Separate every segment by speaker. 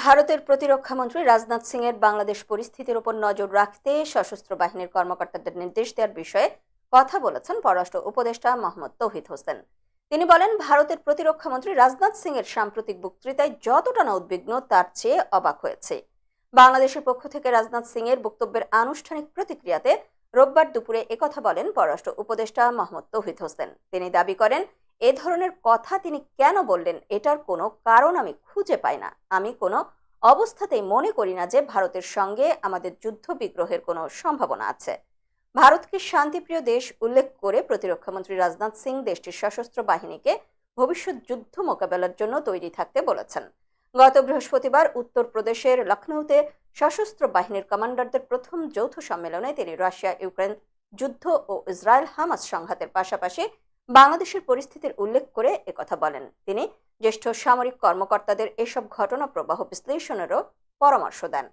Speaker 1: ভারতের প্রতিরক্ষা মন্ত্রী রাজনাথ সিং এর বাংলাদেশ পরিস্থিতির উপর নজর রাখতে সশস্ত্র বাহিনীর কর্মকর্তাদের নির্দেশ দেওয়ার বিষয়ে কথা বলেছেন পররাষ্ট্র উপদেষ্টা মোহাম্মদ তৌহিদ হোসেন। তিনি বলেন, ভারতের প্রতিরক্ষা মন্ত্রী রাজনাথ সিং এর সাম্প্রতিক বক্তৃতায় যতটা না উদ্বিগ্ন, তার চেয়ে অবাক হয়েছে। বাংলাদেশের পক্ষ থেকে রাজনাথ সিং এর বক্তব্যের আনুষ্ঠানিক প্রতিক্রিয়াতে রোববার দুপুরে একথা বলেন পররাষ্ট্র উপদেষ্টা মোহাম্মদ তৌহিদ হোসেন। তিনি দাবি করেন এ ধরনের কথা তিনি কেন বললেন, এটার কোনো কারণ আমি খুঁজে পাই না। আমি কোনো অবস্থাতেই মনে করি না যে ভারতের সঙ্গে আমাদের যুদ্ধ বিগ্রহের কোনো সম্ভাবনা আছে। ভারতকে শান্তিপ্রিয় দেশ উল্লেখ করে প্রতিরক্ষামন্ত্রী রাজনাথ সিং দেশটির সশস্ত্র বাহিনীকে ভবিষ্যৎ যুদ্ধ মোকাবেলার জন্য তৈরি থাকতে বলেছেন। গত বৃহস্পতিবার উত্তরপ্রদেশের লখনৌতে সশস্ত্র বাহিনীর কমান্ডারদের প্রথম যৌথ সম্মেলনে তিনি রাশিয়া ইউক্রেন যুদ্ধ ও ইসরায়েল হামাস সংঘাতের পাশাপাশি বাংলাদেশের পরিস্থিতির উল্লেখ করে একথা বলেন। তিনি জ্যেষ্ঠ সামরিক কর্মকর্তাদের এসব ঘটনা প্রবাহ বিশ্লেষণেরও পরামর্শ দেন।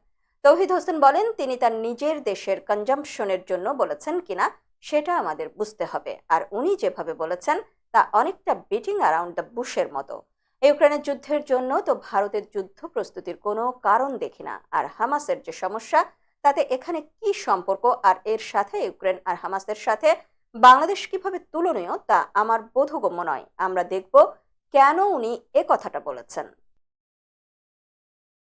Speaker 1: তৌহিদ হোসেন বলেন, তিনি তার নিজের দেশের কনজাম্পশনের জন্য বলেছেন কিনা, সেটা আমাদের বুঝতে হবে। আর উনি যেভাবে বলেছেন, তা অনেকটা বিটিং অ্যারাউন্ড দ্য বুশের মতো। ইউক্রেনের যুদ্ধের জন্য তো ভারতের যুদ্ধ প্রস্তুতির কোনো কারণ দেখি না। আর হামাসের যে সমস্যা, তাতে এখানে কি সম্পর্ক? আর এর সাথে ইউক্রেন আর হামাসের সাথে বাংলাদেশ কীভাবে তুলনীয় তা আমার বোধগম্য নয়। আমরা দেখব কেন উনি এ কথাটা বলেছেন।